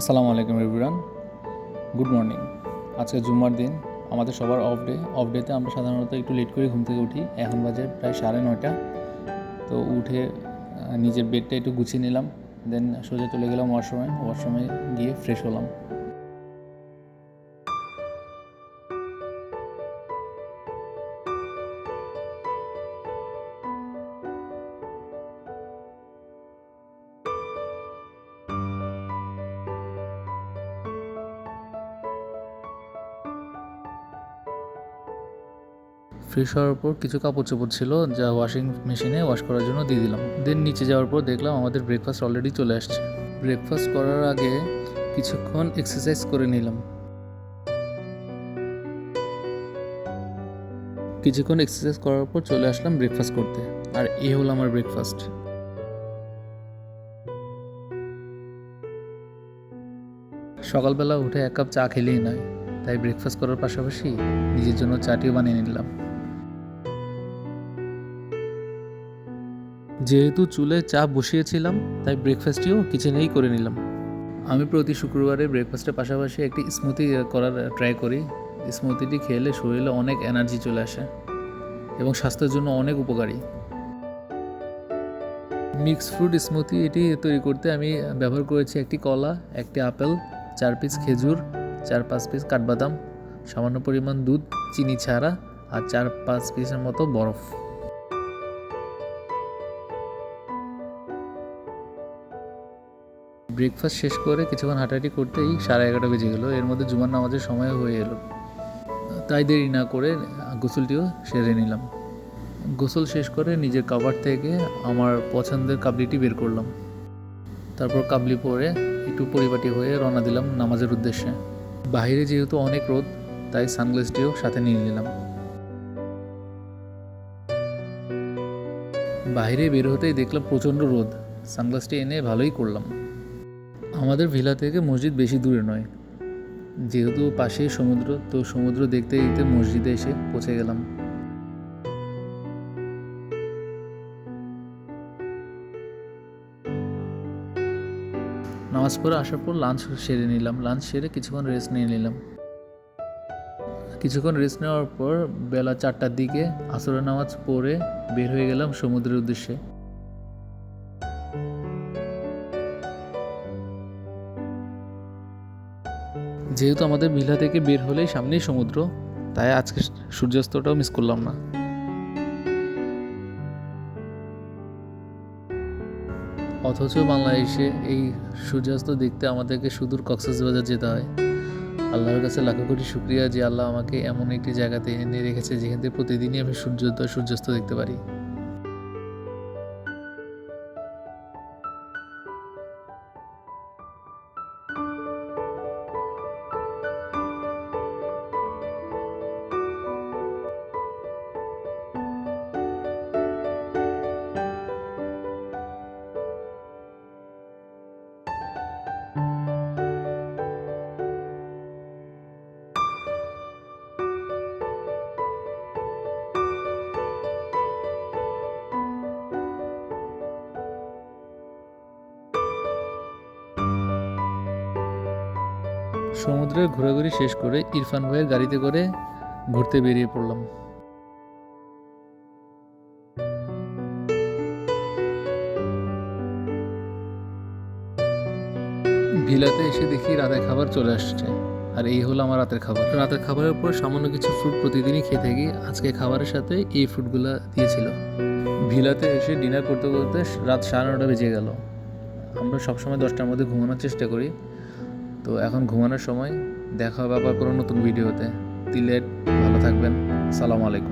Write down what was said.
আসসালামু আলাইকুম রিবুরান good morning আজকে জুমার দিন, আমাদের সবার অফ ডে অফ ডেতে আমরা সাধারণত একটু লেট করে ঘুম থেকে উঠি। এখন বাজে প্রায় সাড়ে নয়টা। তো উঠে নিজের বেডটা একটু গুছিয়ে নিলাম। দেন সোজা চলে গেলাম ওয়াশরুমে ওয়াশরুমে গিয়ে ফ্রেশ হলাম। ফ্রেশ হওয়ার পর কিছু কাপড় চোপড় ছিল যা ওয়াশিং মেশিনে ওয়াশ করার জন্য দিয়ে দিলাম। দেন নিচে যাওয়ার পর দেখলাম আমাদের ব্রেকফাস্ট অলরেডি চলে আসছে। ব্রেকফাস্ট করার আগে কিছুক্ষণ এক্সারসাইজ করে নিলাম। কিছুক্ষণ এক্সারসাইজ করার পর চলে আসলাম ব্রেকফাস্ট করতে। আর এ হলো আমার ব্রেকফাস্ট সকালবেলা উঠে এক কাপ চা খেলেই নয়, তাই ব্রেকফাস্ট করার পাশাপাশি নিজের জন্য চাটিও বানিয়ে নিলাম। যেহেতু চুলে চা বসিয়েছিলাম, তাই ব্রেকফাস্টটিও কিচেনেই করে নিলাম। আমি প্রতি শুক্রবারে ব্রেকফাস্টের পাশাপাশি একটি স্মুতি করার ট্রাই করি। স্মুতিটি খেলে শরীরে অনেক এনার্জি চলে আসে এবং স্বাস্থ্যের জন্য অনেক উপকারী। মিক্স ফ্রুট স্মুথি এটি তৈরি করতে আমি ব্যবহার করেছি একটি কলা, একটি আপেল, চার পিস খেজুর, চার পাঁচ পিস কাঠবাদাম, সামান্য পরিমাণ দুধ, চিনি ছাড়া, আর চার পাঁচ পিসের মতো বরফ। ব্রেকফাস্ট শেষ করে কিছুক্ষণ হাঁটাহাঁটি করতেই সাড়ে এগারোটা বেজে গেলো। এর মধ্যে জুমার নামাজের সময় হয়ে এলো। তাই দেরি না করে গোসলটিও সেরে নিলাম। গোসল শেষ করে নিজের কাবার থেকে আমার পছন্দের কাবলিটি বের করলাম। তারপর কাবলি পরে একটু পরিপাটি হয়ে রওনা দিলাম নামাজের উদ্দেশ্যে। বাইরে যেহেতু অনেক রোদ, তাই সানগ্লাসটিও সাথে নিয়ে নিলাম। বাইরে বের হতেই দেখলাম প্রচণ্ড রোদ। সানগ্লাসটি এনে ভালোই করলাম। আমাদের ভিলা থেকে মসজিদ বেশি দূরে নয়। যেহেতু পাশেই সমুদ্র, তো সমুদ্র দেখতে দেখতে মসজিদে এসে পৌঁছে গেলাম। নামাজ পড়ে আসার পর লাঞ্চ সেরে নিলাম। লাঞ্চ সেরে কিছুক্ষণ রেস্ট নিয়ে নিলাম। কিছুক্ষণ রেস্ট নেওয়ার পর বেলা চারটার দিকে আসরের নামাজ পড়ে বের হয়ে গেলাম সমুদ্রের উদ্দেশ্যে। যেহেতু আমাদের ভিলা থেকে বের হলেই সামনেই সমুদ্র, তাই আজকে সূর্যাস্তটাও মিস করলাম না। অথচ বাংলাদেশে এই সূর্যাস্ত দেখতে আমাদেরকে সুদূর কক্সবাজার যেতে হয়। আল্লাহর কাছে লাখো কোটি শুক্রিয়া যে আল্লাহ আমাকে এমন একটি জায়গাতে এনে রেখেছে যেখান থেকে প্রতিদিনই আমি সূর্যোদয় সূর্যাস্ত দেখতে পারি। সমুদ্রের ঘোরাঘুরি শেষ করে ইরফান ভাইয়ের গাড়িতে করে ঘুরতে বেরিয়ে পড়লাম। ভিলাতে এসে দেখি রাতের খাবার চলে আসছে। আর এই হলো আমার রাতের খাবার। রাতের খাবারের পর সামান্য কিছু ফ্রুট প্রতিদিনই খেয়ে থাকি। আজকে খাবারের সাথে এই ফ্রুটগুলো দিয়েছিল। ভিলাতে এসে ডিনার করতে করতে রাত সাড়ে নটা বেজে গেল। আমরা সবসময় দশটার মধ্যে ঘুমানোর চেষ্টা করি। তো এখন ঘুমানোর সময় দেখা হবে আবার কোনো নতুন ভিডিওতে। তিলেট ভালো থাকবেন। সালাম আলাইকুম।